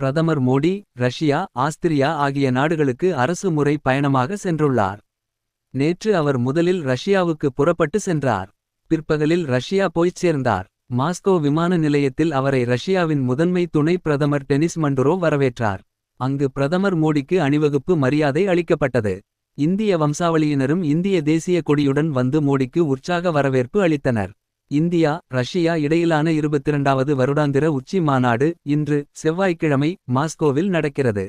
பிரதமர் Modi Russia Austria ஆகிய நாடுகளுக்கு அரசு முறை பயணமாக சென்றுள்ளார். நேற்று அவர் முதலில் ரஷ்யாவுக்கு புறப்பட்டு சென்றார். பிற்பகலில் ரஷ்யா போய்ச் சேர்ந்தார். மாஸ்கோ விமான நிலையத்தில் அவரை ரஷ்யாவின் முதன்மை துணை பிரதமர் டெனிஸ் மண்டுரோ வரவேற்றார். அங்கு பிரதமர் மோடிக்கு அணிவகுப்பு மரியாதை அளிக்கப்பட்டது. இந்திய வம்சாவளியினரும் இந்திய தேசிய கொடியுடன் வந்து மோடிக்கு உற்சாக வரவேற்பு அளித்தனர். இந்தியா ரஷ்யா இடையிலான இருபத்திரண்டாவது வருடாந்திர உச்சி மாநாடு இன்று செவ்வாய்க்கிழமை மாஸ்கோவில் நடக்கிறது.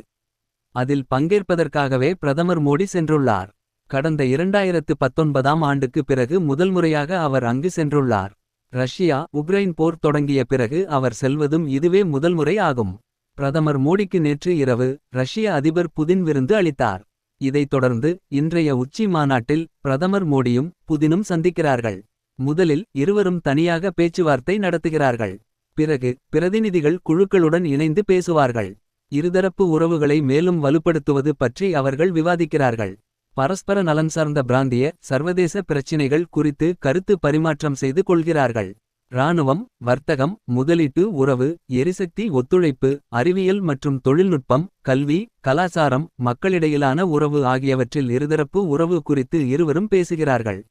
அதில் பங்கேற்பதற்காகவே பிரதமர் மோடி சென்றுள்ளார். கடந்த இரண்டாயிரத்து பத்தொன்பதாம் ஆண்டுக்கு பிறகு முதல் முறையாக அவர் அங்கு சென்றுள்ளார். ரஷ்யா உக்ரைன் போர் தொடங்கிய பிறகு அவர் செல்வதும் இதுவே முதல் முறை ஆகும். பிரதமர் மோடிக்கு நேற்று இரவு ரஷ்ய அதிபர் புதின் விருந்து அளித்தார். இதைத் தொடர்ந்து இன்றைய உச்சி மாநாட்டில் பிரதமர் மோடியும் புதினும் சந்திக்கிறார்கள். முதலில் இருவரும் தனியாக பேச்சுவார்த்தை நடத்துகிறார்கள். பிறகு பிரதிநிதிகள் குழுக்களுடன் இணைந்து பேசுவார்கள். இருதரப்பு உறவுகளை மேலும் வலுப்படுத்துவது பற்றி அவர்கள் விவாதிக்கிறார்கள். பரஸ்பர நலன் சார்ந்த பிராந்திய சர்வதேச பிரச்சினைகள் குறித்து கருத்து பரிமாற்றம் செய்து கொள்கிறார்கள். இராணுவம் வர்த்தகம் முதலீட்டு உறவு எரிசக்தி ஒத்துழைப்பு அறிவியல் மற்றும் தொழில்நுட்பம் கல்வி கலாச்சாரம் மக்களிடையிலான உறவு ஆகியவற்றில் இருதரப்பு உறவு குறித்து இருவரும் பேசுகிறார்கள்.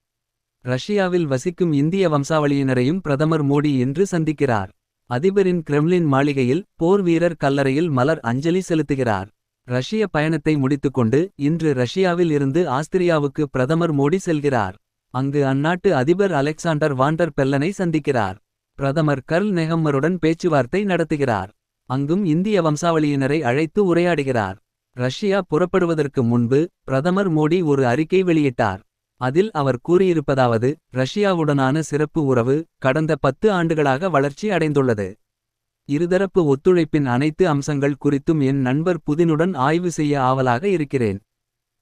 ரஷ்யாவில் வசிக்கும் இந்திய வம்சாவளியினரையும் பிரதமர் மோடி இன்று சந்திக்கிறார். அதிபரின் கிரெம்லின் மாளிகையில் போர் வீரர் கல்லறையில் மலர் அஞ்சலி செலுத்துகிறார். ரஷ்ய பயணத்தை முடித்துக்கொண்டு இன்று ரஷ்யாவில் இருந்து ஆஸ்திரியாவுக்கு பிரதமர் மோடி செல்கிறார். அங்கு அந்நாட்டு அதிபர் அலெக்சாண்டர் வாண்டர் பெல்லனை சந்திக்கிறார். பிரதமர் கர்ல் நெஹம்மருடன் பேச்சுவார்த்தை நடத்துகிறார். அங்கும் இந்திய வம்சாவளியினரை அழைத்து உரையாடுகிறார். ரஷ்யா புறப்படுவதற்கு முன்பு பிரதமர் மோடி ஒரு அறிக்கை வெளியிட்டார். அதில் அவர் கூறியிருப்பதாவது ரஷ்யாவுடனான சிறப்பு உறவு கடந்த பத்து ஆண்டுகளாக வளர்ச்சி அடைந்துள்ளது. இருதரப்பு ஒத்துழைப்பின் அனைத்து அம்சங்கள் குறித்தும் என் நண்பர் புதினுடன் ஆய்வு செய்ய ஆவலாக இருக்கிறேன்.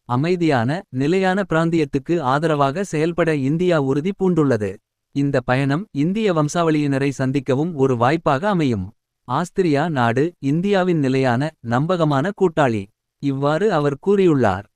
அமைதியான நிலையான பிராந்தியத்துக்கு ஆதரவாக செயல்பட இந்தியா உறுதி பூண்டுள்ளது. இந்த பயணம் இந்திய வம்சாவளியினரை சந்திக்கவும் ஒரு வாய்ப்பாக அமையும். ஆஸ்திரியா நாடு இந்தியாவின் நிலையான நம்பகமான கூட்டாளி. இவ்வாறு அவர் கூறியுள்ளார்.